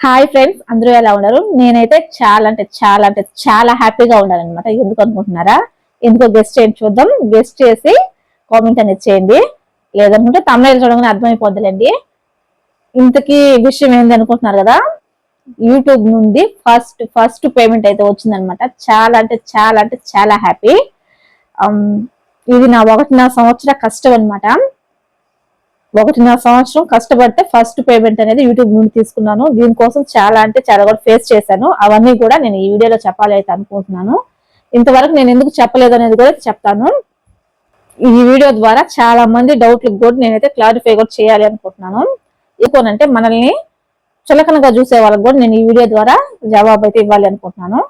Hi friends అందరూ ఎలా ఉన్నారు? నేనైతే చాలా అంటే చాలా అంటే చాలా హ్యాపీగా ఉన్నాను అనమాట ఎందుకు అనుకుంటున్నారా? ఎందుకో గెస్ట్ చేయండి చూద్దాం. గెస్ట్ చేసి కామెంట్ అనేది చేయండి. లేదనుకుంటే తమిళ చూడగానే అర్థమైపోద్దులేండి. ఇంతకీ విషయం ఏంది అనుకుంటున్నారు కదా? యూట్యూబ్ నుండి ఫస్ట్ ఫస్ట్ పేమెంట్ అయితే వచ్చిందనమాట చాలా అంటే చాలా అంటే చాలా హ్యాపీ. Um, ఇది నా ఒకటి నా సంవత్సర కష్టం అనమాట ఒకటిన్నర సంవత్సరం కష్టపడితే ఫస్ట్ పేమెంట్ అనేది యూట్యూబ్ నుండి తీసుకున్నాను. దీనికోసం చాలా అంటే చాలా కూడా ఫేస్ చేశాను. అవన్నీ కూడా నేను ఈ వీడియోలో చెప్పాలి అయితే అనుకుంటున్నాను. ఇంతవరకు నేను ఎందుకు చెప్పలేదు అనేది కూడా చెప్తాను. ఈ వీడియో ద్వారా చాలా మంది డౌట్లకు కూడా నేనైతే క్లారిఫై కూడా చేయాలి అనుకుంటున్నాను. ఇంకోనంటే మనల్ని చులకనగా చూసే వాళ్ళకి కూడా నేను ఈ వీడియో ద్వారా జవాబు అయితే ఇవ్వాలి అనుకుంటున్నాను.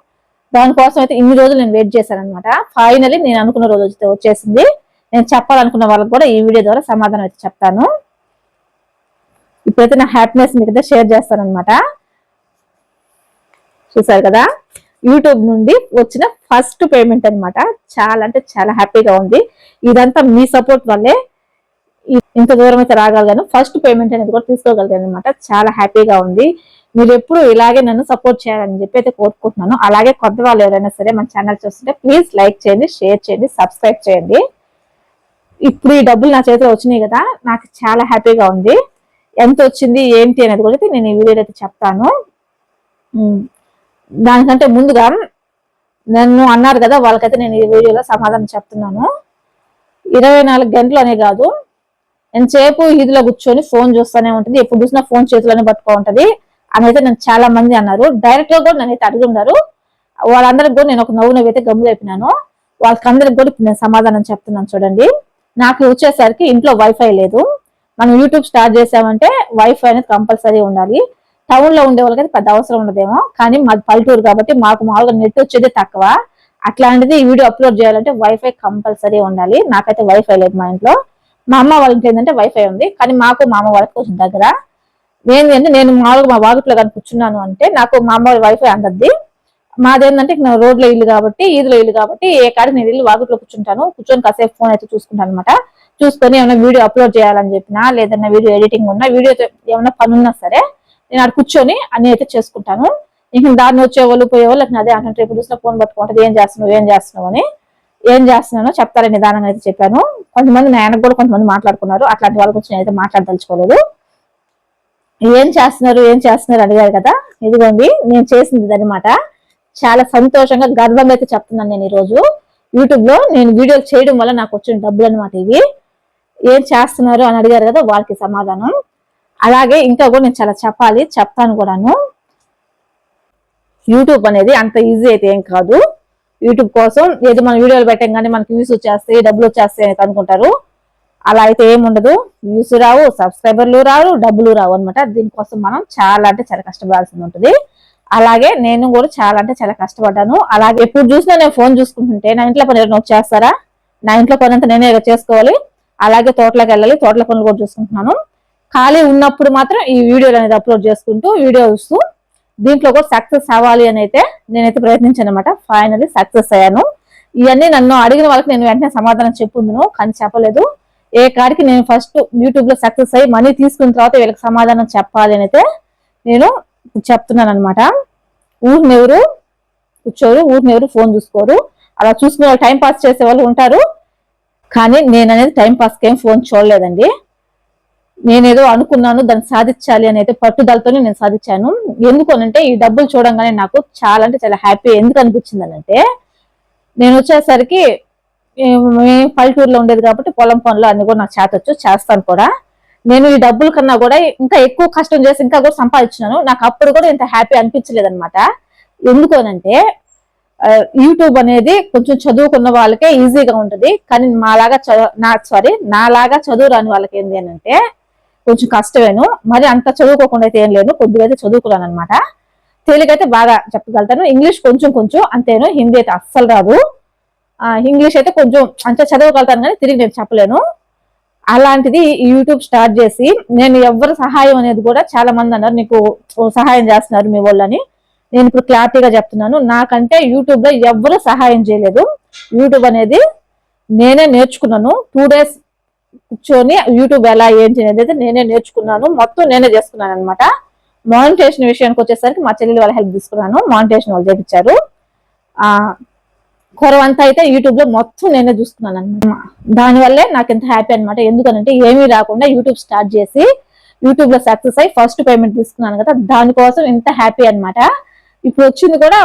దానికోసం అయితే ఇన్ని రోజులు నేను వెయిట్ చేశాను అనమాట ఫైనలీ నేను అనుకున్న రోజు అయితే వచ్చేసింది. నేను చెప్పాలనుకున్న వాళ్ళకి కూడా ఈ వీడియో ద్వారా సమాధానం అయితే చెప్తాను. ఇప్పుడైతే నా హ్యాపీనెస్ మీకు అయితే షేర్ చేస్తాను అనమాట చూసారు కదా? యూట్యూబ్ నుండి వచ్చిన ఫస్ట్ పేమెంట్ అన్నమాట. చాలా అంటే చాలా హ్యాపీగా ఉంది. ఇదంతా మీ సపోర్ట్ వల్లే ఇంత దూరం అయితే రాగలిగాను. ఫస్ట్ పేమెంట్ అనేది కూడా తీసుకోగలిగాను అనమాట చాలా హ్యాపీగా ఉంది. మీరు ఎప్పుడు ఇలాగే నన్ను సపోర్ట్ చేయాలని చెప్పి అయితే కోరుకుంటున్నాను. అలాగే కొత్త వాళ్ళు ఎవరైనా సరే మన ఛానల్ చూస్తుంటే ప్లీజ్ లైక్ చేయండి షేర్ చేయండి సబ్స్క్రైబ్ చేయండి. ఇప్పుడు ఈ డబ్బులు నా చేతిలో వచ్చినాయి కదా నాకు చాలా హ్యాపీగా ఉంది. ఎంత వచ్చింది ఏంటి అనేది కూడా నేను ఈ వీడియోలో అయితే చెప్తాను. దానికంటే ముందుగా నన్ను అన్నారు కదా వాళ్ళకైతే నేను ఈ వీడియోలో సమాధానం చెప్తున్నాను. ఇరవై నాలుగు గంటలు అనే కాదు ఎంతసేపు ఇదిలో కూర్చొని ఫోన్ చూస్తూనే ఉంటుంది ఎప్పుడు చూసినా ఫోన్ చేతిలోనే పట్టుకో ఉంటుంది అని అయితే నన్ను చాలా మంది అన్నారు. డైరెక్ట్గా కూడా నన్ను అయితే అడిగి వాళ్ళందరికి కూడా నేను ఒక నవ్వు నవ్వు అయితే గమ్ములు అయిపోయినాను. వాళ్ళకందరికి కూడా నేను సమాధానం చెప్తున్నాను చూడండి. నాకు వచ్చేసరికి ఇంట్లో వైఫై లేదు. మనం యూట్యూబ్ స్టార్ట్ చేసామంటే వైఫై అనేది కంపల్సరీ ఉండాలి. టౌన్లో ఉండే వాళ్ళకి పెద్ద అవసరం ఉండదేమో. కానీ మాది పల్లెటూరు కాబట్టి మాకు మామూలుగా నెట్ వచ్చేది తక్కువ. అట్లాంటిది ఈ వీడియో అప్లోడ్ చేయాలంటే వైఫై కంపల్సరీ ఉండాలి. నాకైతే వైఫై లేదు మా ఇంట్లో. మా అమ్మ వాళ్ళకి ఏంటంటే వైఫై ఉంది. కానీ మాకు మా అమ్మ వాళ్ళకి కొంచెం దగ్గర. నేను నేను మామూలుగా మా వాకిట్లో కానీ కూర్చున్నాను అంటే నాకు మా అమ్మ వైఫై అందద్ది మాదేంటంటే నా రోడ్లో ఇల్లు కాబట్టి ఈదులో ఇల్లు కాబట్టి ఏ కాడికి నేను ఇల్లు వాగుట్లో కూర్చుంటాను. కూర్చొని కాసేపు ఫోన్ అయితే చూసుకుంటాను అనమాట చూసుకొని ఏమైనా వీడియో అప్లోడ్ చేయాలని చెప్పినా లేదన్నా వీడియో ఎడిటింగ్ ఉన్నా వీడియో ఏమైనా పని ఉన్నా సరే నేను అక్కడ కూర్చొని అన్ని అయితే చేసుకుంటాను. ఇంకా దారిని వచ్చే వాళ్ళు పోయే నాకు అదే అంటే ఇప్పుడు చూసిన ఫోన్ పట్టుకుంటుంది ఏం చేస్తున్నావు ఏం చేస్తున్నావు అని. ఏం చేస్తున్నానో చెప్తారని నిదానంగా అయితే చెప్పాను. కొంతమంది నాయనకు కూడా కొంతమంది మాట్లాడుకున్నారు. అట్లాంటి వాళ్ళ గురించి నేనైతే మాట్లాడదలుచుకోలేదు. ఏం చేస్తున్నారు ఏం చేస్తున్నారు అడిగారు కదా. ఇదిగోండి నేను చేసింది అనమాట చాలా సంతోషంగా గర్వంగా అయితే చెప్తున్నాను నేను ఈరోజు. యూట్యూబ్లో నేను వీడియోలు చేయడం వల్ల నాకు వచ్చిన డబ్బులు అనమాట ఇవి. ఏం చేస్తున్నారు అని అడిగారు కదా వాళ్ళకి సమాధానం. అలాగే ఇంకా కూడా నేను చాలా చెప్పాలి చెప్తాను కూడాను. యూట్యూబ్ అనేది అంత ఈజీ అయితే ఏం కాదు. యూట్యూబ్ కోసం ఏదో మన వీడియోలు పెట్టాం కానీ మనకి వ్యూస్ వచ్చేస్తాయి డబ్బులు వచ్చేస్తాయి అనుకుంటారు. అలా అయితే ఏముండదు వ్యూస్ రావు సబ్స్క్రైబర్లు రావు డబ్బులు రావు అనమాట దీనికోసం మనం చాలా అంటే చాలా కష్టపడాల్సి ఉంటుంది. అలాగే నేను కూడా చాలా అంటే చాలా కష్టపడ్డాను. అలాగే ఎప్పుడు చూసినా నేను ఫోన్ చూసుకుంటుంటే నా ఇంట్లో పని ఎవరైనా వచ్చేస్తారా నా ఇంట్లో పని అంతా నేనే చేసుకోవాలి. అలాగే తోటలోకి వెళ్ళాలి తోటల పనులు కూడా చూసుకుంటున్నాను. ఖాళీ ఉన్నప్పుడు మాత్రం ఈ వీడియోలు అనేది అప్లోడ్ చేసుకుంటూ వీడియో చూస్తూ దీంట్లో కూడా సక్సెస్ అవ్వాలి అని అయితే నేనైతే ప్రయత్నించాను అనమాట ఫైనలీ సక్సెస్ అయ్యాను. ఇవన్నీ నన్ను అడిగిన వాళ్ళకి నేను వెంటనే సమాధానం చెప్పుందును కానీ చెప్పలేదు. ఏ కాడికి నేను ఫస్ట్ యూట్యూబ్లో సక్సెస్ అయ్యి మనీ తీసుకున్న తర్వాత వీళ్ళకి సమాధానం చెప్పాలి అని అయితే నేను చెప్తున్నాను అనమాట ఊరిని ఎవరు? కూర్చోరు ఊరిని ఎవరు? ఫోన్ చూసుకోరు. అలా చూసుకునే వాళ్ళు టైం పాస్ చేసే వాళ్ళు ఉంటారు. కానీ నేను అనేది టైం పాస్కి ఏం ఫోన్ చూడలేదండి. నేనేదో అనుకున్నాను దాన్ని సాధించాలి అని అయితే పట్టుదలతోనే నేను సాధించాను. ఎందుకు అనంటే ఈ డబ్బులు చూడంగానే నాకు చాలా అంటే చాలా హ్యాపీ ఎందుకు అనిపించింది అంటే నేను వచ్చేసరికి మేము పల్లెటూరులో ఉండేది కాబట్టి పొలం పనులు అన్ని కూడా నాకు చేతొచ్చు చేస్తాను కూడా. నేను ఈ డబ్బుల కన్నా కూడా ఇంకా ఎక్కువ కష్టం చేసి ఇంకా కూడా సంపాదించినాను. నాకు అప్పుడు కూడా ఇంత హ్యాపీ అనిపించలేదు అనమాట ఎందుకు అనంటే యూట్యూబ్ అనేది కొంచెం చదువుకున్న వాళ్ళకే ఈజీగా ఉంటుంది. కానీ మాలాగా చదువు నా సారీ నాలాగా చదువు రాని వాళ్ళకి ఏంది అని అంటే కొంచెం కష్టమేను. మరి అంత చదువుకోకుండా అయితే ఏం లేదు. కొద్దిగా అయితే చదువుకున్నాను అనమాట తెలుగు బాగా చెప్పగలుగుతాను. ఇంగ్లీష్ కొంచెం కొంచెం అంతేను. హిందీ అయితే అస్సలు రాదు. ఇంగ్లీష్ అయితే కొంచెం అంత చదవగలుగుతాను కానీ తిరిగి నేను చెప్పలేను. అలాంటిది యూట్యూబ్ స్టార్ట్ చేసి నేను ఎవరి సహాయం అనేది కూడా చాలా మంది అన్నారు నీకు సహాయం చేస్తున్నారు మీ వాళ్ళని. నేను ఇప్పుడు క్లారిటీగా చెప్తున్నాను నాకంటే యూట్యూబ్లో ఎవరు సహాయం చేయలేదు. యూట్యూబ్ అనేది నేనే నేర్చుకున్నాను. టూ డేస్ కూర్చొని యూట్యూబ్ ఎలా ఏంటి అనేది అయితే నేనే నేర్చుకున్నాను. మొత్తం నేనే చేసుకున్నాను అనమాట మానిటేషన్ విషయానికి వచ్చేసరికి మా చెల్లెలు వాళ్ళ హెల్ప్ తీసుకున్నాను. మానిటేషన్ వాళ్ళు చేపించారు. ఆ కొరవంతా అయితే యూట్యూబ్లో మొత్తం నేనే చూస్తున్నాను అనమాట దానివల్లే నాకు ఎంత హ్యాపీ అనమాట ఎందుకనంటే ఏమీ రాకుండా యూట్యూబ్ స్టార్ట్ చేసి యూట్యూబ్లో సక్సెస్ అయ్యి ఫస్ట్ పేమెంట్ తీసుకున్నాను కదా దానికోసం ఎంత హ్యాపీ అనమాట ఇప్పుడు వచ్చింది కూడా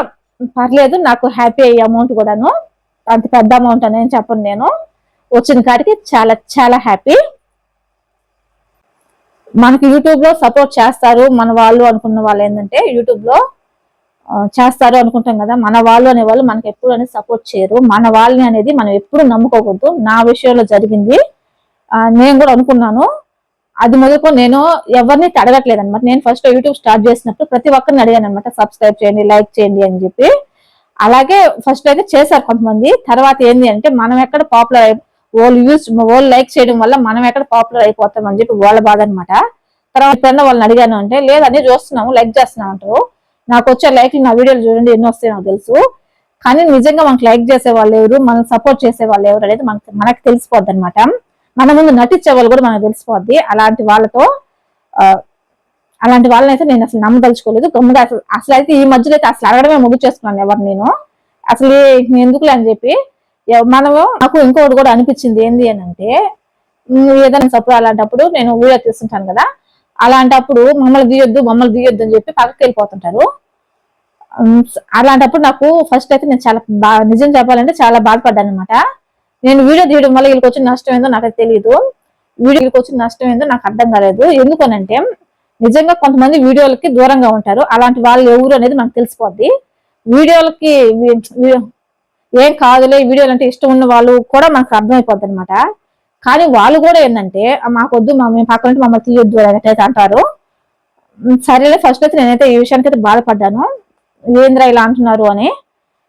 పర్లేదు నాకు హ్యాపీ అయ్యే అమౌంట్ కూడాను అంత పెద్ద అమౌంట్ అని చెప్పను నేను. వచ్చిన కాడికి చాలా చాలా హ్యాపీ మనకి యూట్యూబ్లో సపోర్ట్ చేస్తారు మన వాళ్ళు అనుకున్న వాళ్ళు ఏంటంటే యూట్యూబ్లో చేస్తారు అనుకుంటాం కదా మన వాళ్ళు అనే వాళ్ళు మనకి ఎప్పుడు అనేది సపోర్ట్ చేయరు. మన వాళ్ళని అనేది మనం ఎప్పుడు నమ్ముకోకూడదు. నా విషయంలో జరిగింది. నేను కూడా అనుకున్నాను. అది మొదలుకొని నేను ఎవరిని అడగట్లేదు అనమాట నేను ఫస్ట్ యూట్యూబ్ స్టార్ట్ చేసినప్పుడు ప్రతి ఒక్కరిని అడిగాను అనమాట సబ్స్క్రైబ్ చేయండి లైక్ చేయండి అని చెప్పి. అలాగే ఫస్ట్ అయితే చేశారు కొంతమంది. తర్వాత ఏంది అంటే మనం ఎక్కడ పాపులర్ అయి వాళ్ళు యూస్ వాళ్ళు లైక్ చేయడం వల్ల మనం ఎక్కడ పాపులర్ అయిపోతాం అని చెప్పి వాళ్ళ బాధ అనమాట తర్వాత ఎప్పుడన్నా వాళ్ళని అడిగాను అంటే లేదని చూస్తున్నాము లైక్ చేస్తున్నాం అంటారు. నాకు వచ్చే లైక్లు నా వీడియోలు చూడండి ఎన్ని వస్తాయి నాకు తెలుసు. కానీ నిజంగా మనకు లైక్ చేసే వాళ్ళు ఎవరు మనం సపోర్ట్ చేసే వాళ్ళు ఎవరు అనేది మనకి మనకు తెలిసిపోద్ది అనమాట మన ముందు నటించే వాళ్ళు కూడా మనకు తెలిసిపోద్ది. అలాంటి వాళ్ళతో అలాంటి వాళ్ళని అయితే నేను అసలు నమ్మదలుచుకోలేదు. గమ్ముగా అసలు అసలు అయితే ఈ మధ్యలో అయితే అసలు అడగడమే ముగించేసుకున్నాను ఎవరు నేను. అసలు ఎందుకులే అని చెప్పి మనము నాకు ఇంకొకటి కూడా అనిపించింది ఏంది అని అంటే ఏదైనా సపోర్ట్ అలాంటప్పుడు నేను వీడియో తీస్తుంటాను కదా. అలాంటప్పుడు మమ్మల్ని తీయొద్దు మమ్మల్ని తీయొద్దు అని చెప్పి పక్కకి వెళ్ళిపోతుంటారు. అలాంటప్పుడు నాకు ఫస్ట్ అయితే నేను చాలా బాగా నిజం చెప్పాలంటే చాలా బాధపడ్డాను అనమాట నేను వీడియో తీయడం వల్ల వీళ్ళకి వచ్చిన నష్టం ఏందో నాకు తెలియదు వీడియోకి వచ్చిన నష్టం ఏందో నాకు అర్థం కాలేదు. ఎందుకనంటే నిజంగా కొంతమంది వీడియోలకి దూరంగా ఉంటారు. అలాంటి వాళ్ళు ఎవరు అనేది మనకు తెలిసిపోద్ది. వీడియోలకి ఏం కాదులే వీడియోలు అంటే ఇష్టం ఉన్న వాళ్ళు కూడా మనకు అర్థమైపోద్ది అనమాట కానీ వాళ్ళు కూడా ఏంటంటే మాకొద్దు మా మేము పక్కన ఉంటే మమ్మల్ని తీయొద్దు అని అయితే అంటారు. సరేలే ఫస్ట్ అయితే నేనైతే ఈ విషయానికి అయితే బాధపడ్డాను. ఏంద్రా ఇలా అంటున్నారు అని.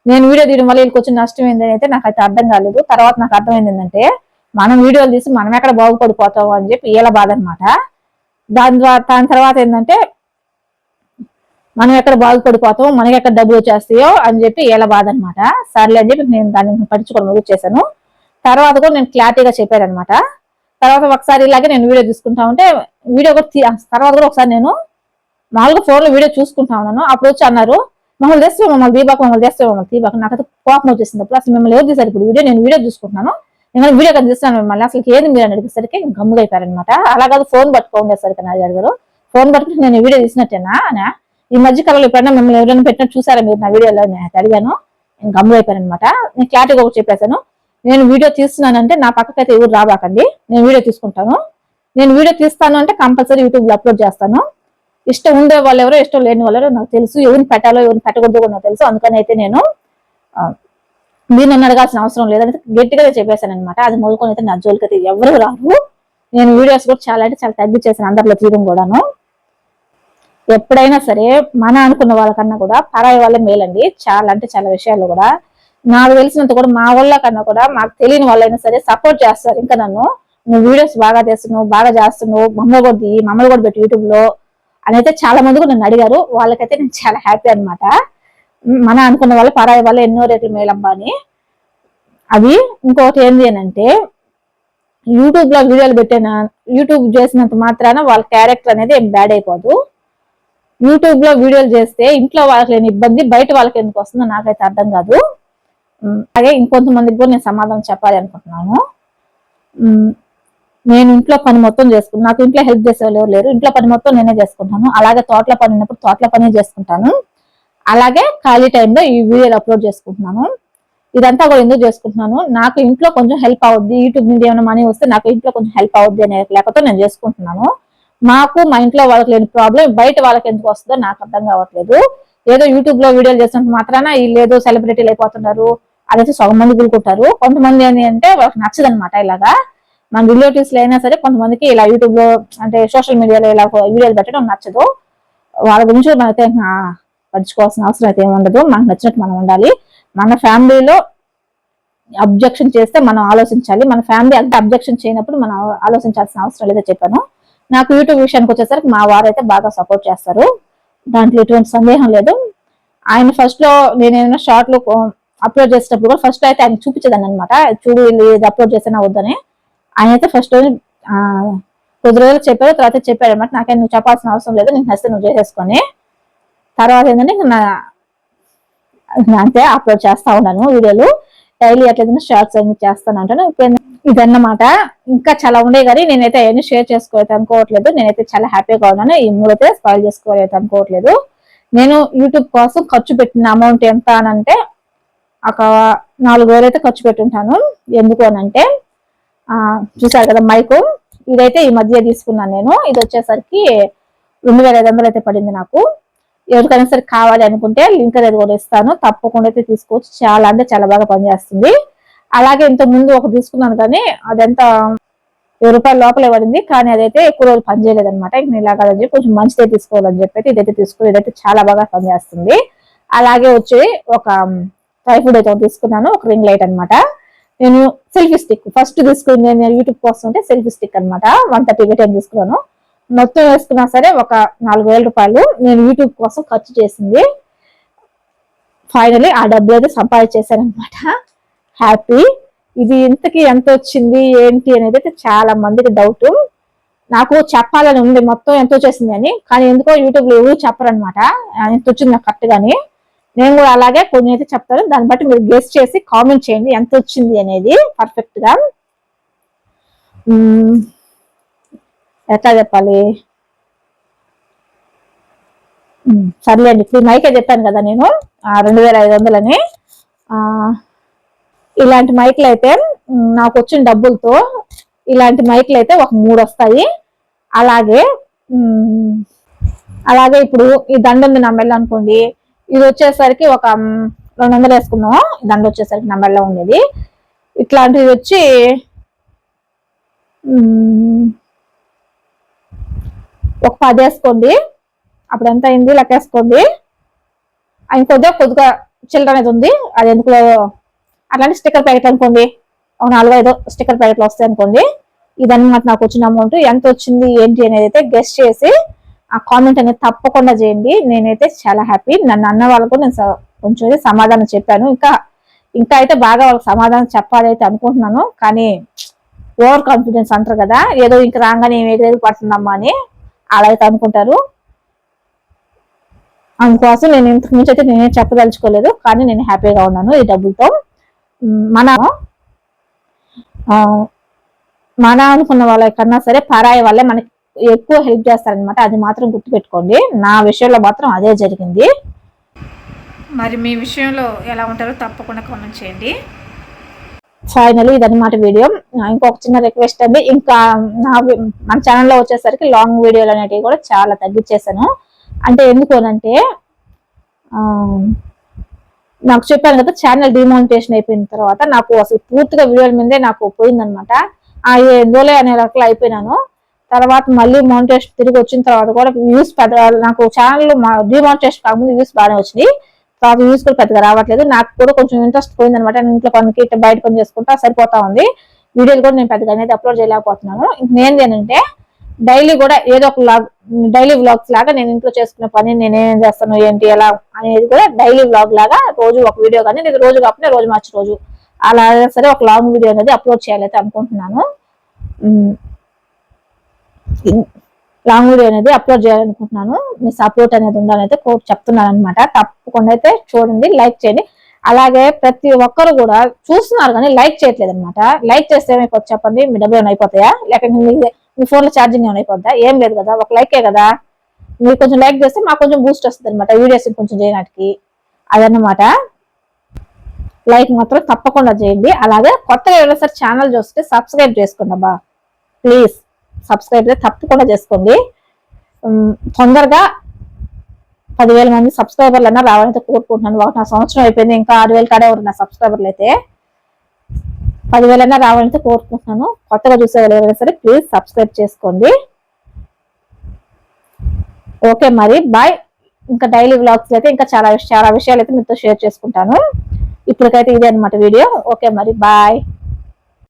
నేను వీడియో తీయడం వల్ల వీళ్ళకి వచ్చిన నష్టం ఏందని అయితే నాకు అయితే అర్థం కాలేదు. తర్వాత నాకు అర్థమైంది ఏంటంటే మనం వీడియోలు తీసి మనం ఎక్కడ బాగుపడిపోతాం అని చెప్పి వీళ్ళ బాధ అనమాట దాని ద్వారా దాని తర్వాత ఏంటంటే మనం ఎక్కడ బాగుపడిపోతామో మనకి ఎక్కడ డబ్బులు వచ్చేస్తాయో అని చెప్పి వీళ్ళ బాధ అనమాట సర్లే అని చెప్పి నేను దాన్ని పట్టించుకోవడం చేశాను తర్వాత కూడా నేను క్లారిటీగా చెప్పాను అనమాట తర్వాత ఒకసారి ఇలాగే నేను వీడియో తీసుకుంటా ఉంటే వీడియో కూడా తర్వాత కూడా ఒకసారి నేను మామూలుగా ఫోన్లో వీడియో చూసుకుంటా ఉన్నాను. అప్పుడు వచ్చి అన్నారు మమ్మల్ని తెస్తే మమ్మల్ని దీపాకు మమ్మల్ని తెస్తే మమ్మల్ని దీపాకు నాకైతే కోపం వచ్చేసింది. అప్పుడు అసలు మిమ్మల్ని ఎవరు తీసారు ఇప్పుడు వీడియో నేను వీడియో చూసుకుంటున్నాను. నేను వీడియో కదా తీస్తాను మిమ్మల్ని. అసలు ఏది మీరు అని అడిగేసరికి గమ్ముగా అయిపోయారనమాట. అలా కాదు ఫోన్ పట్టుకోండేసరికి నా గారు ఫోన్ పట్టుకుని నేను వీడియో తీసినట్టేనా? అనా? ఈ మధ్య కాలంలో ఎప్పుడైనా మిమ్మల్ని ఎవరైనా పెట్టినట్టు చూసారా మీరు నా వీడియోలో? నేను అడిగాను. నేను గమ్ముగా అయిపోయానమాట నేను క్లారిటీగా ఒకటి చెప్పేశాను. నేను వీడియో తీస్తున్నానంటే నా పక్కకైతే ఎవరు రాబాకండి. నేను వీడియో తీసుకుంటాను. నేను వీడియో తీస్తాను అంటే కంపల్సరీ యూట్యూబ్లో అప్లోడ్ చేస్తాను. ఇష్టం ఉండే వాళ్ళు ఎవరో ఇష్టం లేని వాళ్ళు నాకు తెలుసు. ఎవరిని పెట్టాలో ఎవరిని పెట్టకూడదు కూడా నాకు తెలుసు. అందుకని అయితే నేను దీన్ని మీరు అడగాల్సిన అవసరం లేదని గట్టిగా చెప్పేశాను అనమాట అది మొదలుకొని అయితే నా జోలికి అయితే ఎవరు రారు. నేను వీడియోస్ కూడా చాలా అంటే చాలా తగ్గించేసాను అందరిలో తీయడం కూడాను. ఎప్పుడైనా సరే మన అనుకున్న వాళ్ళకన్నా కూడా పరాయి వాళ్ళే మేలండి. చాలా అంటే చాలా విషయాల్లో కూడా నాకు తెలిసినంత కూడా మా వాళ్ళ కన్నా కూడా మాకు తెలియని వాళ్ళైనా సరే సపోర్ట్ చేస్తారు. ఇంకా నన్ను నువ్వు వీడియోస్ బాగా చేస్తున్నావు బాగా చేస్తున్నావు మమ్మల్ని కూడా దిగి మమ్మల్ని కూడా పెట్టి యూట్యూబ్లో అని అయితే చాలా మంది కూడా నన్ను అడిగారు. వాళ్ళకైతే నేను చాలా హ్యాపీ అనమాట మన అనుకున్న వాళ్ళు పరాయి వాళ్ళు ఎన్నో రేట్లు మేలబ్బా అని. అది ఇంకొకటి ఏంటి అని అంటే యూట్యూబ్లో వీడియోలు పెట్టిన యూట్యూబ్ చేసినంత మాత్రాన వాళ్ళ క్యారెక్టర్ అనేది ఏం బ్యాడ్ అయిపోదు. యూట్యూబ్లో వీడియోలు చేస్తే ఇంట్లో వాళ్ళకి లేని ఇబ్బంది బయట వాళ్ళకి ఎందుకు వస్తుందో నాకైతే అర్థం కాదు. అలాగే ఇంకొంతమందికి కూడా నేను సమాధానం చెప్పాలి అనుకుంటున్నాను. నేను ఇంట్లో పని మొత్తం చేసుకుంటాను నాకు ఇంట్లో హెల్ప్ చేసేవాళ్ళు ఎవరు లేరు. ఇంట్లో పని మొత్తం నేనే చేసుకుంటాను. అలాగే తోటల పని ఉన్నప్పుడు తోటల పని చేసుకుంటాను. అలాగే ఖాళీ టైంలో ఈ వీడియోలు అప్లోడ్ చేసుకుంటున్నాను. ఇదంతా కూడా ఎందుకు చేసుకుంటున్నాను? నాకు ఇంట్లో కొంచెం హెల్ప్ అవుద్ది. యూట్యూబ్ నుండి ఏమైనా మనీ వస్తే నాకు ఇంట్లో కొంచెం హెల్ప్ అవుద్ది అనే లేకపోతే నేను చేసుకుంటున్నాను. మాకు మా ఇంట్లో వాళ్ళకి లేని ప్రాబ్లం బయట వాళ్ళకి ఎందుకు వస్తుందో నాకు అర్థం కావట్లేదు. ఏదో యూట్యూబ్లో వీడియోలు చేసినట్టు మాత్రాన వీళ్ళు ఏదో సెలబ్రిటీలు అయిపోతున్నారు. అదైతే సగం మంది గురుకుంటారు కొంతమంది ఏంటి అంటే వాళ్ళకి నచ్చదనమాట ఇలాగా. మన రిలేటివ్స్లో అయినా సరే కొంతమందికి ఇలా యూట్యూబ్లో అంటే సోషల్ మీడియాలో ఇలా వీడియోలు పెట్టడం నచ్చదు. వాళ్ళ గురించి మనకైతే పడుచుకోవాల్సిన అవసరం అయితే ఏమి ఉండదు. మనకు నచ్చినట్టు మనం ఉండాలి. మన ఫ్యామిలీలో అబ్జెక్షన్ చేస్తే మనం ఆలోచించాలి. మన ఫ్యామిలీ అంటే అబ్జెక్షన్ చేయనప్పుడు మనం ఆలోచించాల్సిన అవసరం లేదో చెప్పాను. నాకు యూట్యూబ్ విషయానికి వచ్చేసరికి మా వారు అయితే బాగా సపోర్ట్ చేస్తారు. దాంట్లో ఎటువంటి సందేహం లేదు. ఆయన ఫస్ట్లో నేను ఏమైనా అప్లోడ్ చేసేటప్పుడు కూడా ఫస్ట్ అయితే ఆయన చూపించేదాన్ని అనమాట చూడు ఇది అప్లోడ్ చేసినా వద్దని. ఆయన అయితే ఫస్ట్ కొద్ది రోజులు చెప్పారు తర్వాత చెప్పాడు అనమాట నాకేం నువ్వు చెప్పాల్సిన అవసరం లేదు నీకు నచ్చితే నువ్వు చేసేసుకొని. తర్వాత ఏంటంటే నా అంతే అప్లోడ్ చేస్తా ఉన్నాను వీడియోలు. డైలీ అట్లా షార్ట్స్ అన్ని చేస్తాను అంటాను. ఇప్పుడు అన్నమాట ఇదన్నమాట. ఇంకా చాలా ఉండే కానీ నేనైతే అవన్నీ షేర్ చేసుకోలేదు అనుకోవట్లేదు. నేనైతే చాలా హ్యాపీగా ఉన్నాను. ఈ మూడైతే స్పాయిల్ చేసుకోలేదు అనుకోవట్లేదు. నేను యూట్యూబ్ కోసం ఖర్చు పెట్టిన అమౌంట్ ఎంత అని అంటే ఒక నాలుగు వేలు అయితే ఖర్చు పెట్టుంటాను. ఎందుకు అని అంటే చూసారు కదా మైకు? ఇదైతే ఈ మధ్య తీసుకున్నాను నేను. ఇది వచ్చేసరికి రెండు వేల ఐదు వందలు అయితే పడింది నాకు. ఎవరికైనా సరే కావాలి అనుకుంటే లింక్ అనేది కూడా ఇస్తాను తప్పకుండా అయితే తీసుకోవచ్చు. చాలా అంటే చాలా బాగా పనిచేస్తుంది. అలాగే ఇంత ముందు ఒక తీసుకున్నాను కానీ అదంతా వెయ్యి రూపాయల లోపలే పడింది. కానీ అదైతే ఎక్కువ రోజులు పనిచేయలేదు అనమాట ఇంక ఇలా కాదని చెప్పి కొంచెం మంచిదే తీసుకోవాలని చెప్పి ఇదైతే తీసుకుని ఇదైతే చాలా బాగా పనిచేస్తుంది. అలాగే వచ్చి ఒక డ్రై ఫుడ్ అయితే తీసుకున్నాను. ఒక రింగ్ లైట్ అనమాట నేను సెల్ఫీ స్టిక్ ఫస్ట్ తీసుకుంది నేను యూట్యూబ్ కోసం ఉంటే సెల్ఫీ స్టిక్ అనమాట వన్ థర్టీ పెట్టి తీసుకున్నాను. మొత్తం వేసుకున్నా సరే ఒక నాలుగు వేల రూపాయలు నేను యూట్యూబ్ కోసం ఖర్చు చేసింది. ఫైనలీ ఆ డబ్బులు అయితే సంపాదించేశానమాట అనమాట హ్యాపీ ఇది ఇంతకి ఎంత వచ్చింది? ఏంటి అనేది అయితే చాలా మందికి డౌట్ నాకు చెప్పాలని ఉంది. మొత్తం ఎంత వచ్చేసింది అని. కానీ ఎందుకో యూట్యూబ్లో ఎవరు చెప్పరనమాట ఎంత వచ్చింది నాకు కరెక్ట్ నేను కూడా అలాగే కొన్ని అయితే చెప్తాను. దాన్ని బట్టి మీరు గెస్ట్ చేసి కామెంట్ చేయండి. ఎంత వచ్చింది అనేది పర్ఫెక్ట్గా. ఎట్లా చెప్పాలి? సర్లేండి ఇప్పుడు మైకే చెప్పాను కదా నేను. రెండు వేల ఐదు వందలని ఇలాంటి మైక్లు అయితే నాకు వచ్చిన డబ్బులతో ఇలాంటి మైక్లు అయితే ఒక మూడు వస్తాయి. అలాగే అలాగే ఇప్పుడు ఈ దండ ఉంది నా మెల్ల అనుకోండి. ఇది వచ్చేసరికి ఒక రెండు వందలు వేసుకున్నాం దాంట్లో వచ్చేసరికి నెంబర్లో ఉండేది. ఇట్లాంటివి వచ్చి ఒక పది వేసుకోండి. అప్పుడు ఎంత అయింది? లెక్కేసుకోండి ఇంకొద్దిగా కొద్దిగా చిల్లర అనేది ఉంది. అది ఎందుకు అట్లాంటి స్టిక్కర్ ప్యాకెట్ అనుకోండి. ఒక నాలుగు ఐదు స్టిక్కర్ ప్యాకెట్లు వస్తాయి అనుకోండి. ఇదన్నమాట నాకు వచ్చిన అమౌంట్ ఎంత వచ్చింది? ఏంటి? అనేది అయితే గెస్ట్ చేసి ఆ కామెంట్ అనేది తప్పకుండా చేయండి. నేనైతే చాలా హ్యాపీ నన్ను అన్న వాళ్ళకు నేను స- కొంచెం అయితే సమాధానం చెప్పాను. ఇంకా ఇంకా అయితే బాగా వాళ్ళకి సమాధానం చెప్పాలి అయితే అనుకుంటున్నాను. కానీ ఓవర్ కాన్ఫిడెన్స్ అంటారు కదా ఏదో ఇంక రాగానే ఏం ఎదురు పడుతుందమ్మా అని అలా అయితే అనుకుంటారు. అందుకోసం నేను ఇంతకు ముందు అయితే నేనే చెప్పదలుచుకోలేదు. కానీ నేను హ్యాపీగా ఉన్నాను ఈ డబ్బులతో. మన మన అనుకున్న వాళ్ళ కన్నా సరే పరాయి వాళ్ళే మనకి ఎక్కువ హెల్ప్ చేస్తారనమాట అది మాత్రం గుర్తుపెట్టుకోండి. నా విషయంలో మాత్రం అదే జరిగింది. మరి మీ విషయంలో ఎలా ఉంటారో తప్పకుండా కామెంట్ చేయండి. ఫైనల్ ఇదన్నమాట వీడియో ఇంకొక చిన్న రిక్వెస్ట్ అండి. ఇంకా నా మన ఛానల్లో వచ్చేసరికి లాంగ్ వీడియోలు అనేటివి కూడా చాలా తగ్గించేసాను అంటే ఎందుకు అనంటే ఆ, నాకు చెప్పాను కదా ఛానల్ డిమానిటేషన్ అయిపోయిన తర్వాత నాకు అసలు పూర్తిగా వీడియోల మీదే నాకు పోయిందనమాట ఆ ఏందోలే అనే రకాలు అయిపోయినాను. తర్వాత మళ్ళీ మోనిటేషన్ తిరిగి వచ్చిన తర్వాత కూడా వ్యూస్ పెద్ద నాకు ఛానల్ డిమానిటేషన్ కాకముందు వ్యూస్ బాగానే వచ్చినాయి. తర్వాత వ్యూస్ కూడా పెద్దగా రావట్లేదు. నాకు కూడా కొంచెం ఇంట్రెస్ట్ పోయిందనమాట నేను ఇంట్లో పనికి ఇట్లా బయట పని చేసుకుంటా సరిపోతా ఉంది. వీడియోలు కూడా నేను పెద్దగా అనేది అప్లోడ్ చేయలేకపోతున్నాను. నేను ఏంటంటే డైలీ కూడా ఏదో ఒక వ్లాగ్ డైలీ వ్లాగ్స్ లాగా నేను ఇంట్లో చేసుకునే పని నేను ఏం చేస్తాను ఏంటి ఎలా అనేది కూడా డైలీ వ్లాగ్ లాగా రోజు ఒక వీడియో కానీ నేను రోజు కాకుండా రోజు మార్చి రోజు అలా సరే ఒక లాంగ్ వీడియో అనేది అప్లోడ్ చేయాలైతే అనుకుంటున్నాను. లాంగ్ వీడియో అనేది అప్లోడ్ చేయాలనుకుంటున్నాను. మీ సపోర్ట్ అనేది ఉండాలైతే కోర్టు చెప్తున్నాను అనమాట తప్పకుండా అయితే చూడండి లైక్ చేయండి. అలాగే ప్రతి ఒక్కరు కూడా చూస్తున్నారు కానీ లైక్ చేయట్లేదు అనమాట లైక్ చేస్తే ఏమైపోతుంది చెప్పండి? మీ డబ్బులు ఏమైనా అయిపోతాయా? లేకపోతే మీ ఫోన్లో ఛార్జింగ్ ఏమైనా అయిపోద్దా? ఏం లేదు కదా ఒక లైకే కదా. మీరు కొంచెం లైక్ చేస్తే మాకు కొంచెం బూస్ట్ వస్తుంది అనమాట వీడియోస్ కొంచెం చేయడానికి. అదనమాట లైక్ మాత్రం తప్పకుండా చేయండి. అలాగే కొత్తగా ఎవరైనా సరే ఛానల్ చూస్తే సబ్స్క్రైబ్ చేసుకోండి అబ్బా. ప్లీజ్. సబ్స్క్రైబ్ అయితే తప్పకుండా చేసుకోండి. తొందరగా పదివేల మంది సబ్స్క్రైబర్లు అన్నా రావాలని కోరుకుంటున్నాను. ఒక నా సంవత్సరం అయిపోయింది ఇంకా ఆరు వేలు కాడే ఉన్నారు నా సబ్స్క్రైబర్లు అయితే పదివేలన్నా రావాలంటే కోరుకుంటున్నాను. కొత్తగా చూసే వాళ్ళు ఎవరైనా సరే ప్లీజ్ సబ్స్క్రైబ్ చేసుకోండి. ఓకే మరి బాయ్ ఇంకా డైలీ వ్లాగ్స్ అయితే ఇంకా చాలా చాలా విషయాలు అయితే మీతో షేర్ చేసుకుంటాను. ఇప్పటికైతే ఇదే అన్నమాట వీడియో ఓకే మరి బాయ్